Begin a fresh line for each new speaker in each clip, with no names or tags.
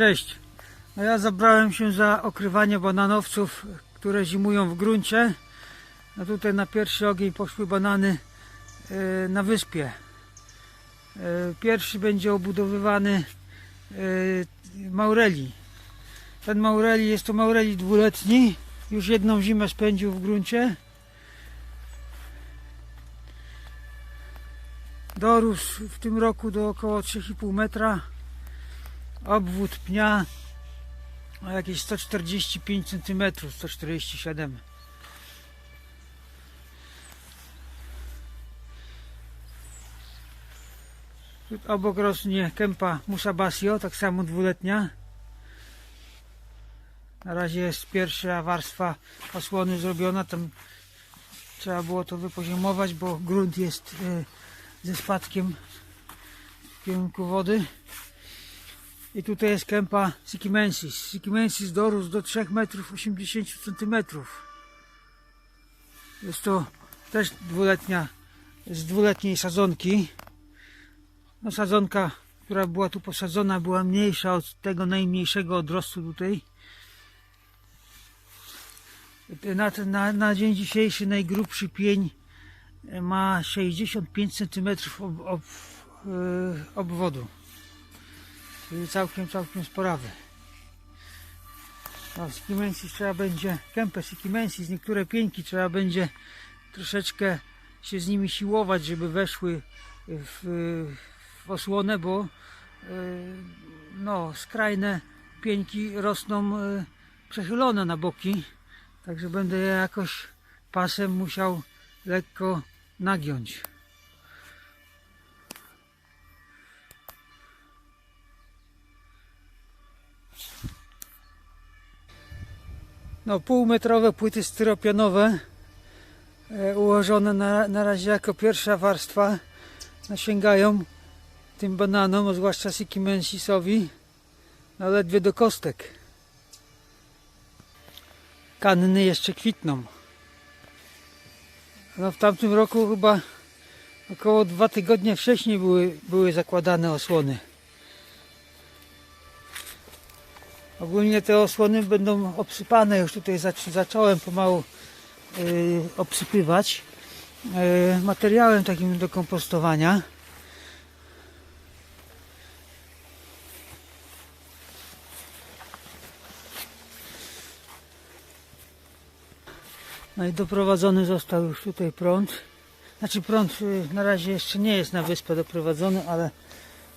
Cześć. No ja zabrałem się za okrywanie bananowców, które zimują w gruncie. No tutaj na pierwszy ogień poszły banany e, na wyspie. E, Pierwszy będzie obudowywany e, Maureli. Ten Maureli jest to Maureli dwuletni. Już jedną zimę spędził w gruncie. Dorósł w tym roku do około 3,5 metra. Obwód pnia ma jakieś 145 cm, 147 Tu Obok rośnie kępa Musabasio, tak samo dwuletnia. Na razie jest pierwsza warstwa osłony zrobiona, tam trzeba było to wypoziomować, bo grunt jest e, ze spadkiem w kierunku wody. I tutaj jest kępa Sikimensis. Sikimensis dorósł do 3 metrów 80 centymetrów. Jest to też dwuletnia, z dwuletniej sadzonki. No sadzonka, która była tu posadzona, była mniejsza od tego najmniejszego odrostu tutaj. Na, na, na dzień dzisiejszy najgrubszy pień ma 65 cm ob, ob, yy, obwodu. Całkiem, całkiem sporawy. No, Sikimensis trzeba będzie, kępę Sikimensis, niektóre pieńki trzeba będzie troszeczkę się z nimi siłować, żeby weszły w, w osłonę, bo yy, no, skrajne pieńki rosną yy, przechylone na boki, także będę je jakoś pasem musiał lekko nagiąć. No, półmetrowe płyty styropianowe e, ułożone na, na razie jako pierwsza warstwa nasięgają tym bananom, zwłaszcza Sikimensisowi, no ledwie do kostek. Kanny jeszcze kwitną. No w tamtym roku chyba około dwa tygodnie wcześniej były, były zakładane osłony. Ogólnie te osłony będą obsypane, już tutaj zac- zacząłem pomału yy, obsypywać yy, materiałem takim do kompostowania. No i doprowadzony został już tutaj prąd. Znaczy prąd yy, na razie jeszcze nie jest na wyspę doprowadzony, ale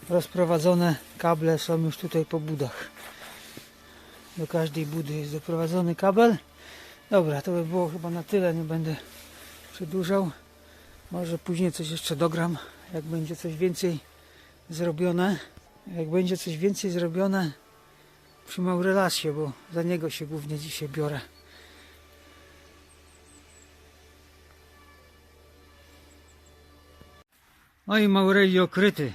rozprowadzone kable są już tutaj po budach. Do każdej budy jest doprowadzony kabel. Dobra, to by było chyba na tyle, nie będę przedłużał. Może później coś jeszcze dogram, jak będzie coś więcej zrobione. Jak będzie coś więcej zrobione przy Maurelasie, bo za niego się głównie dzisiaj biorę. No i Maureli okryty.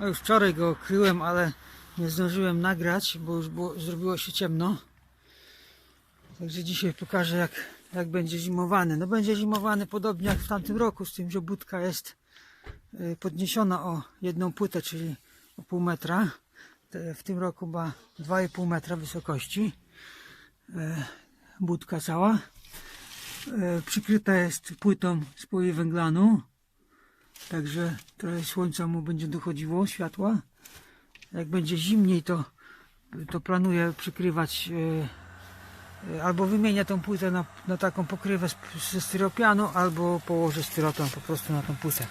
No już wczoraj go okryłem, ale nie zdążyłem nagrać, bo już było, zrobiło się ciemno. Także dzisiaj pokażę jak, jak będzie zimowany. No będzie zimowany podobnie jak w tamtym roku, z tym, że budka jest y, podniesiona o jedną płytę, czyli o pół metra. W tym roku ma 2,5 metra wysokości. E, Budka cała. E, Przykryta jest płytą z poliwęglanu. Także trochę słońca mu będzie dochodziło, światła. Jak będzie zimniej, to, to planuję przykrywać e, e, albo wymienię tą płytę na, na taką pokrywę ze styropianu, albo położę styropian po prostu na tą płytę.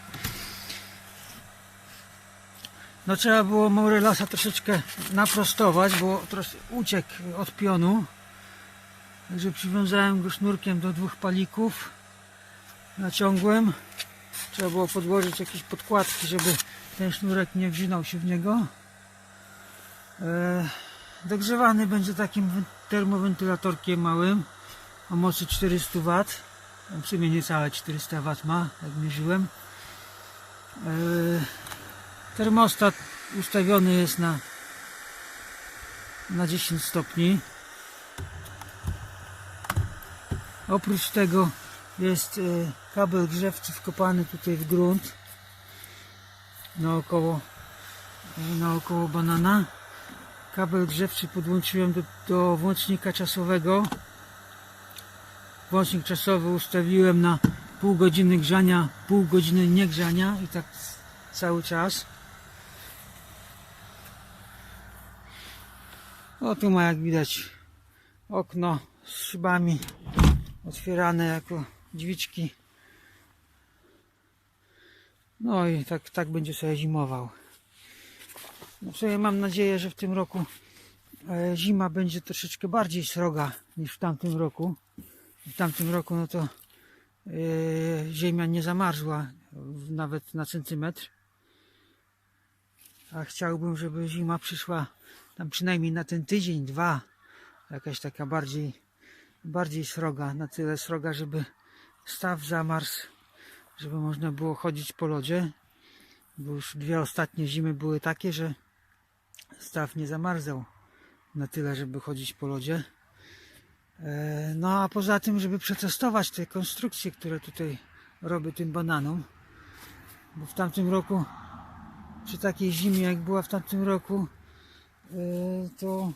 No trzeba było Maurelasa troszeczkę naprostować, bo trosz, uciekł od pionu. Także przywiązałem go sznurkiem do dwóch palików. Naciągłem. Trzeba było podłożyć jakieś podkładki, żeby ten sznurek nie wrzynał się w niego. E, Dogrzewany będzie takim wen- termowentylatorkiem małym o mocy 400 W. W sumie niecałe 400 W ma, jak mierzyłem. E, Termostat ustawiony jest na, na 10 stopni. Oprócz tego jest e, kabel grzewczy wkopany tutaj w grunt na około e, naokoło banana. Kabel grzewczy podłączyłem do, do włącznika czasowego. Włącznik czasowy ustawiłem na pół godziny grzania, pół godziny niegrzania i tak cały czas. O tu ma jak widać okno z szybami otwierane jako drzwiczki. No i tak, tak będzie sobie zimował. No sobie mam nadzieję, że w tym roku e, zima będzie troszeczkę bardziej sroga niż w tamtym roku. W tamtym roku no to e, ziemia nie zamarzła w- nawet na centymetr. A chciałbym, żeby zima przyszła tam przynajmniej na ten tydzień, dwa. Jakaś taka bardziej, bardziej sroga, na tyle sroga, żeby staw zamarzł, żeby można było chodzić po lodzie. Bo już dwie ostatnie zimy były takie, że staw nie zamarzał na tyle, żeby chodzić po lodzie. E, No a poza tym, żeby przetestować te konstrukcje, które tutaj robię tym bananom, bo w tamtym roku, przy takiej zimie jak była w tamtym roku, e, to,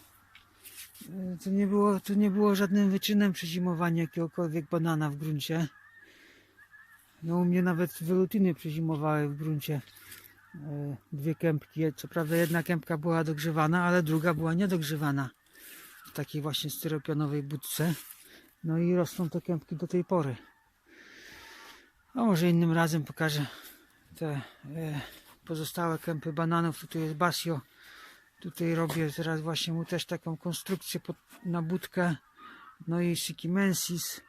e, to, nie, było, to nie było żadnym wyczynem przezimowania jakiegokolwiek banana w gruncie. No u mnie nawet wylutyny przezimowały w gruncie dwie kępki. Co prawda jedna kępka była dogrzewana, ale druga była niedogrzewana w takiej właśnie styropianowej budce. No i rosną te kępki do tej pory. A może innym razem pokażę te e, pozostałe kępy bananów. Tutaj jest Basio. Tutaj robię teraz właśnie mu też taką konstrukcję pod, na budkę. No i Sikimensis.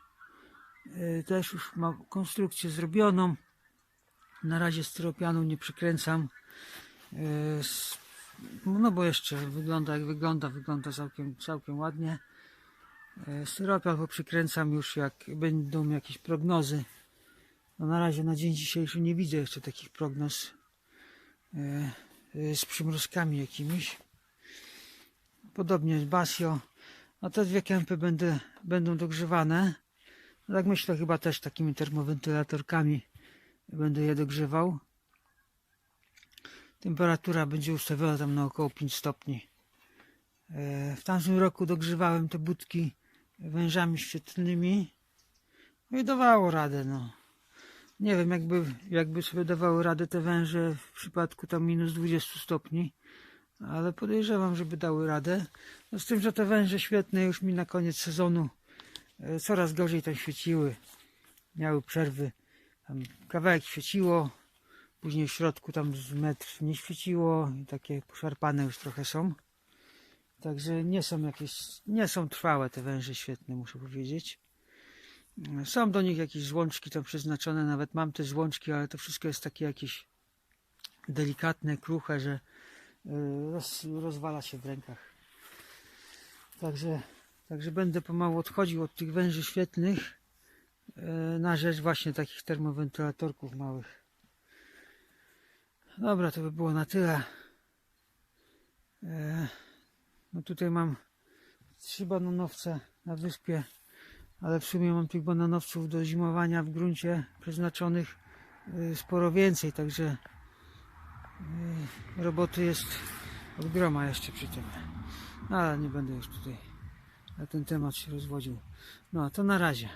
E, też już ma konstrukcję zrobioną. Na razie styropianu nie przykręcam. E, No bo jeszcze wygląda jak wygląda, wygląda całkiem, całkiem ładnie. E, Styropian poprzykręcam już jak będą jakieś prognozy. No na razie na dzień dzisiejszy nie widzę jeszcze takich prognoz e, z przymrozkami jakimiś. Podobnie z Basio. A te dwie kępy będę, będą dogrzewane. No tak myślę chyba też takimi termowentylatorkami będę je dogrzewał. Temperatura będzie ustawiona tam na około 5 stopni. E, W tamtym roku dogrzewałem te budki wężami świetlnymi. No i dawało radę, no. Nie wiem, jakby, jakby sobie dawały radę te węże w przypadku tam minus 20 stopni, ale podejrzewam, żeby dały radę. No z tym, że te węże świetne już mi na koniec sezonu e, coraz gorzej tam świeciły. Miały przerwy. Tam kawałek świeciło, później w środku tam z metr nie świeciło i takie poszarpane już trochę są. Także nie są jakieś, nie są trwałe te węże świetne, muszę powiedzieć. Są do nich jakieś złączki tam przeznaczone, nawet mam te złączki, ale to wszystko jest takie jakieś delikatne, kruche, że y, roz, rozwala się w rękach. Także, także będę pomału odchodził od tych węży świetnych na rzecz właśnie takich termowentylatorków małych. Dobra, to by było na tyle. E, No tutaj mam trzy bananowce na wyspie, ale w sumie mam tych bananowców do zimowania w gruncie przeznaczonych y, sporo więcej, także roboty jest od groma jeszcze przy tym. No, Ale nie będę już tutaj na ten temat się rozwodził. No to na razie.